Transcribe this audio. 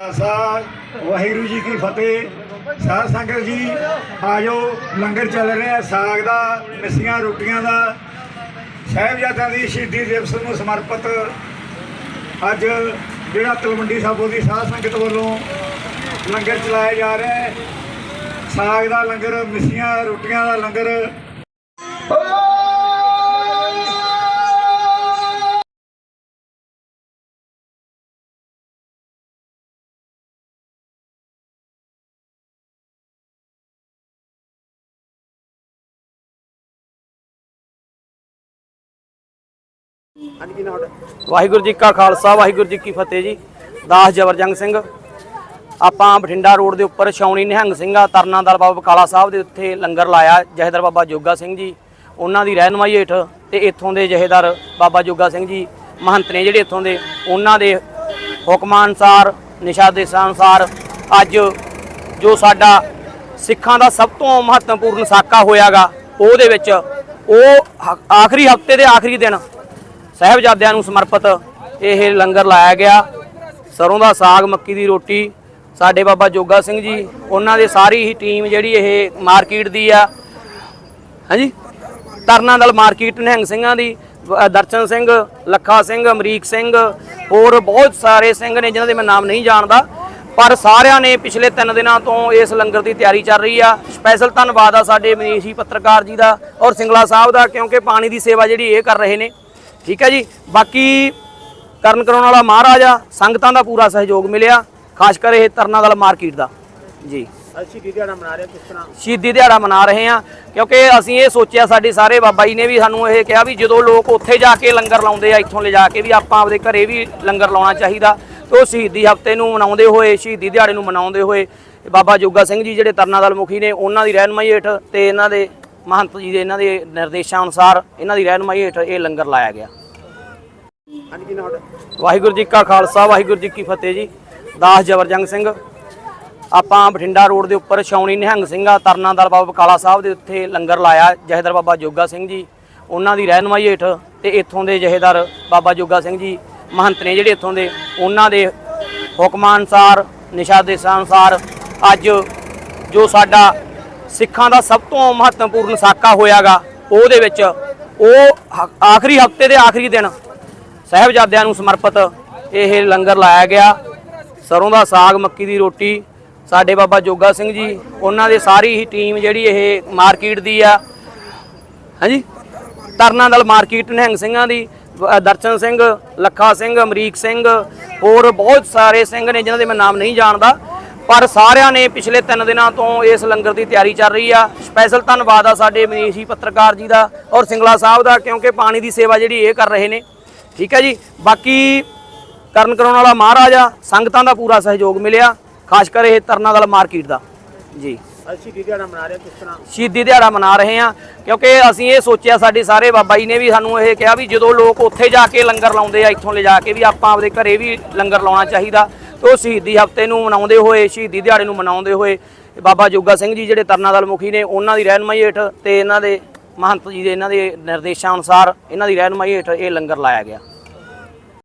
ਖਾਲਸਾ, ਵਾਹਿਗੁਰੂ ਜੀ ਕੀ ਫਤਿਹ। ਸਾਧ ਸੰਗਤ ਜੀ ਆਜੋ ਲੰਗਰ ਚੱਲ ਰਿਹਾ ਸਾਗ ਦਾ, ਮਿੱਸੀਆਂ, ਰੋਟੀਆਂ ਦਾ। ਸਾਹਿਬਜ਼ਾਦਿਆਂ ਦੀ ਸ਼ਹੀਦੀ ਦਿਵਸ ਨੂੰ ਸਮਰਪਿਤ ਅੱਜ ਜਿਹੜਾ ਤਲਵੰਡੀ ਸਾਬੋ ਦੀ ਸਾਧ ਸੰਗਤ ਵੱਲੋਂ ਲੰਗਰ ਚਲਾਇਆ ਜਾ ਰਿਹਾ ਹੈ। ਸਾਗ ਦਾ ਲੰਗਰ, ਮਿੱਸੀਆਂ, ਰੋਟੀਆਂ ਦਾ ਲੰਗਰ ਵਾਹਿਗੁਰੂ ਜੀ ਕਾ ਖਾਲਸਾ, ਵਾਹਿਗੁਰੂ ਜੀ ਕੀ ਫਤਿਹ ਜੀ। ਦਾਸ ਜਬਰਜੰਗ ਸਿੰਘ, ਆਪਾਂ ਬਠਿੰਡਾ ਰੋਡ ਦੇ ਉੱਪਰ ਸ਼ੌਣੀ ਨਿਹੰਗ ਸਿੰਘਾ ਤਰਨਾ ਦਲ ਬਾਬਾ ਕਾਲਾ ਸਾਹਿਬ ਦੇ ਉੱਤੇ ਲੰਗਰ ਲਾਇਆ, ਜਹੇਦਾਰ ਬਾਬਾ ਜੋਗਾ ਸਿੰਘ ਜੀ। ਉਹਨਾਂ ਦੀ ਰਹਿਨਮਾਈ ਹੇਠ ਤੇ ਇੱਥੋਂ ਦੇ ਜਹੇਦਾਰ ਬਾਬਾ ਜੋਗਾ ਸਿੰਘ ਜੀ, ਮਹੰਤ ਨੇ ਜਿਹੜੇ ਇੱਥੋਂ ਦੇ, ਉਹਨਾਂ ਦੇ ਹੁਕਮਾਂ ਅਨੁਸਾਰ, ਨਿਸ਼ਾਦੇਸ਼ਾਂ ਅਨੁਸਾਰ ਅੱਜ ਜੋ ਸਾਡਾ ਸਿੱਖਾਂ ਦਾ ਸਭ ਤੋਂ ਮਹੱਤਵਪੂਰਨ ਸਾਕਾ ਹੋਇਆਗਾ, ਉਹਦੇ ਵਿੱਚ ਉਹ ਆਖਰੀ ਹਫ਼ਤੇ ਦੇ ਆਖਰੀ ਦਿਨ ਸਾਹਿਬਜ਼ਾਦਿਆਂ ਨੂੰ ਸਮਰਪਿਤ ਇਹ ਲੰਗਰ ਲਾਇਆ ਗਿਆ। ਸਰੋਂ ਦਾ ਸਾਗ, ਮੱਕੀ ਦੀ ਰੋਟੀ, ਸਾਡੇ ਬਾਬਾ ਜੋਗਾ ਸਿੰਘ ਜੀ, ਉਹਨਾਂ ਦੇ ਸਾਰੀ ਹੀ ਟੀਮ ਜਿਹੜੀ ਇਹ ਮਾਰਕੀਟ ਦੀ ਆ। ਹਾਂਜੀ? ਤਰਨਾ ਦਲ ਮਾਰਕੀਟ, ਨਿਹੰਗ ਸਿੰਘਾਂ ਦੀ ਦਰਸ਼ਨ ਸਿੰਘ, ਲੱਖਾ ਸਿੰਘ, ਅਮਰੀਕ ਸਿੰਘ, ਹੋਰ ਬਹੁਤ ਸਾਰੇ ਸਿੰਘ ਨੇ ਜਿਨ੍ਹਾਂ ਦੇ ਮੈਂ ਨਾਮ ਨਹੀਂ ਜਾਣਦਾ। ਪਰ ਸਾਰਿਆਂ ਨੇ ਪਿਛਲੇ 3 ਦਿਨਾਂ ਤੋਂ ਇਸ ਲੰਗਰ ਦੀ ਤਿਆਰੀ ਚੱਲ ਰਹੀ ਆ। ਸਪੈਸ਼ਲ ਧੰਨਵਾਦ ਆ ਸਾਡੇ ਮਨੀਸ਼ੀ ਪੱਤਰਕਾਰ ਜੀ ਦਾ ਔਰ ਸਿੰਗਲਾ ਸਾਹਿਬ ਦਾ, ਕਿਉਂਕਿ ਪਾਣੀ ਦੀ ਸੇਵਾ ਜਿਹੜੀ ਇਹ ਕਰ ਰਹੇ ਨੇ। ਠੀਕ ਹੈ ਜੀ। ਬਾਕੀ ਕਰਨ ਕਰਾਉਣ ਵਾਲਾ ਮਹਾਰਾਜ ਆ ਸੰਗਤਾਂ ਦਾ ਪੂਰਾ ਸਹਿਯੋਗ ਮਿਲਿਆ। ਖਾਸ ਕਰ ਇਹ ਤਰਨਾ ਦਲ ਮਾਰਕੀਟ ਦਾ। ਜੀ। ਸ਼ਹੀਦੀ ਦਿਹਾੜਾ ਮਨਾ ਰਹੇ ਕਿਸ ਤਰ੍ਹਾਂ? ਸ਼ਹੀਦੀ ਦਿਹਾੜਾ ਮਨਾ ਰਹੇ ਹਾਂ ਕਿਉਂਕਿ ਅਸੀਂ ਇਹ ਸੋਚਿਆ ਸਾਡੇ ਸਾਰੇ ਬਾਬਾ ਜੀ ਨੇ ਵੀ ਸਾਨੂੰ ਇਹ ਕਿਹਾ ਵੀ ਜਦੋਂ ਲੋਕ ਉੱਥੇ ਜਾ ਕੇ ਲੰਗਰ ਲਾਉਂਦੇ ਆ ਇੱਥੋਂ ਲਿਜਾ ਕੇ ਵੀ ਆਪਾਂ ਆਪਦੇ ਘਰੇ ਵੀ ਲੰਗਰ ਲਾਉਣਾ ਚਾਹੀਦਾ। ਤੇ ਉਹ ਸ਼ਹੀਦੀ ਹਫ਼ਤੇ ਨੂੰ ਮਨਾਉਂਦੇ ਹੋਏ ਸ਼ਹੀਦੀ ਦਿਹਾੜੇ ਨੂੰ ਮਨਾਉਂਦੇ ਹੋਏ ਬਾਬਾ ਜੋਗਾ ਸਿੰਘ ਜੀ ਜਿਹੜੇ ਤਰਨਾ ਦਲ ਮੁਖੀ ਨੇ ਉਹਨਾਂ ਦੀ ਰਹਿਨਮਾਈ ਹੇਠ ਤੇ ਇਹਨਾਂ ਦੇ ਮਹੰਤ ਜੀ ਦੇ ਇਹਨਾਂ ਦੇ ਨਿਰਦੇਸ਼ਾਂ ਅਨੁਸਾਰ ਇਹਨਾਂ ਦੀ ਰਹਿਨਮਾਈ ਹੇਠ ਇਹ ਲੰਗਰ ਲਾਇਆ ਗਿਆ। ਵਾਹਿਗੁਰੂ ਜੀ ਕਾ ਖਾਲਸਾ ਵਾਹਿਗੁਰੂ ਜੀ ਕੀ ਫਤਿਹ ਜੀ। ਦਾਸ ਜਬਰਜੰਗ ਸਿੰਘ। ਆਪਾਂ ਬਠਿੰਡਾ ਰੋਡ ਦੇ ਉੱਪਰ ਸ਼ੌਣੀ ਨਿਹੰਗ ਸਿੰਘਾ ਤਰਨਾ ਦਲ ਬਾਬਾ ਬਕਾਲਾ ਸਾਹਿਬ ਦੇ ਉੱਤੇ ਲੰਗਰ ਲਾਇਆ ਜਹੇਦਾਰ ਬਾਬਾ ਜੋਗਾ ਸਿੰਘ ਜੀ। ਉਹਨਾਂ ਦੀ ਰਹਿਨਮਾਈ ਹੇਠ ਤੇ ਇੱਥੋਂ ਦੇ ਜਹੇਦਾਰ ਬਾਬਾ ਜੋਗਾ ਸਿੰਘ ਜੀ ਮਹੰਤ ਨੇ ਜਿਹੜੇ ਇੱਥੋਂ ਦੇ ਉਹਨਾਂ ਦੇ ਹੁਕਮਾਂ ਅਨੁਸਾਰ ਨਿਸ਼ਾ ਦੇਸ਼ਾਂ ਅਨੁਸਾਰ ਅੱਜ ਜੋ ਸਾਡਾ ਸਿੱਖਾਂ ਦਾ ਸਭ ਤੋਂ ਮਹੱਤਵਪੂਰਨ ਸਾਕਾ ਹੋਇਆਗਾ ਉਹਦੇ ਵਿੱਚ ਉਹ ਆਖਰੀ ਹਫ਼ਤੇ ਦੇ ਆਖਰੀ ਦਿਨ ਸਾਹਿਬਜ਼ਾਦਿਆਂ ਨੂੰ ਸਮਰਪਿਤ ਇਹ ਲੰਗਰ ਲਾਇਆ ਗਿਆ। ਸਰੋਂ ਦਾ ਸਾਗ, ਮੱਕੀ ਦੀ ਰੋਟੀ, ਸਾਡੇ ਬਾਬਾ ਜੋਗਾ ਸਿੰਘ ਜੀ, ਉਹਨਾਂ ਦੇ ਸਾਰੀ ਹੀ ਟੀਮ ਜਿਹੜੀ ਇਹ ਮਾਰਕੀਟ ਦੀ ਆ। ਹਾਂਜੀ? ਤਰਨਾ ਦਲ ਮਾਰਕੀਟ, ਨਿਹੰਗ ਸਿੰਘਾਂ ਦੀ ਦਰਸ਼ਨ ਸਿੰਘ, ਲੱਖਾ ਸਿੰਘ, ਅਮਰੀਕ ਸਿੰਘ, ਹੋਰ ਬਹੁਤ ਸਾਰੇ ਸਿੰਘ ਨੇ, ਜਿਨ੍ਹਾਂ ਦੇ ਮੈਂ ਨਾਮ ਨਹੀਂ ਜਾਣਦਾ। ਪਰ ਸਾਰਿਆਂ ਨੇ ਪਿਛਲੇ 3 ਦਿਨਾਂ ਤੋਂ ਇਸ ਲੰਗਰ ਦੀ ਤਿਆਰੀ ਚੱਲ ਰਹੀ ਆ। ਸਪੈਸ਼ਲ ਧੰਨਵਾਦ ਆ ਸਾਡੇ ਮਨੀਸ਼ੀ ਪੱਤਰਕਾਰ ਜੀ ਦਾ ਔਰ ਸਿੰਗਲਾ ਸਾਹਿਬ ਦਾ ਕਿਉਂਕਿ ਪਾਣੀ ਦੀ ਸੇਵਾ ਜਿਹੜੀ ਇਹ ਕਰ ਰਹੇ ਨੇ। ਠੀਕ ਹੈ ਜੀ? ਬਾਕੀ ਕਰਨ ਕਰਾਉਣ ਵਾਲਾ ਮਹਾਰਾਜ ਆ ਸੰਗਤਾਂ ਦਾ ਪੂਰਾ ਸਹਿਯੋਗ ਮਿਲਿਆ ਖਾਸ ਕਰ ਇਹ ਤਰਨਾ ਦਲ ਮਾਰਕੀਟ ਦਾ। ਜੀ। ਸ਼ਹੀਦੀ ਦਿਹਾੜਾ ਮਨਾ ਰਹੇ ਕਿਸ ਤਰ੍ਹਾਂ? ਸ਼ਹੀਦੀ ਦਿਹਾੜਾ ਮਨਾ ਰਹੇ ਹਾਂ ਕਿਉਂਕਿ ਅਸੀਂ ਇਹ ਸੋਚਿਆ ਸਾਡੇ ਸਾਰੇ ਬਾਬਾ ਜੀ ਨੇ ਵੀ ਸਾਨੂੰ ਇਹ ਕਿਹਾ ਵੀ ਜਦੋਂ ਲੋਕ ਉੱਥੇ ਜਾ ਕੇ ਲੰਗਰ ਲਾਉਂਦੇ ਆ ਇੱਥੋਂ ਲਿਜਾ ਕੇ ਵੀ ਆਪਾਂ ਆਪਦੇ ਘਰੇ ਵੀ ਲੰਗਰ ਲਾਉਣਾ ਚਾਹੀਦਾ। ਉਹ ਸ਼ਹੀਦੀ ਹਫ਼ਤੇ ਨੂੰ ਮਨਾਉਂਦੇ ਹੋਏ, ਸ਼ਹੀਦੀ ਦਿਹਾੜੇ ਨੂੰ ਮਨਾਉਂਦੇ ਹੋਏ, ਬਾਬਾ ਜੋਗਾ ਸਿੰਘ ਜੀ ਜਿਹੜੇ ਤਰਨਾ ਦਲ ਮੁਖੀ ਨੇ, ਉਹਨਾਂ ਦੀ ਰਹਿਨਮਾਈ ਹੇਠ ਤੇ ਇਹਨਾਂ ਦੇ ਮਹੰਤ ਜੀ ਦੇ ਇਹਨਾਂ ਦੇ ਨਿਰਦੇਸ਼ਾਂ ਅਨੁਸਾਰ ਇਹਨਾਂ ਦੀ ਰਹਿਨਮਾਈ ਹੇਠ ਇਹ ਲੰਗਰ ਲਾਇਆ ਗਿਆ।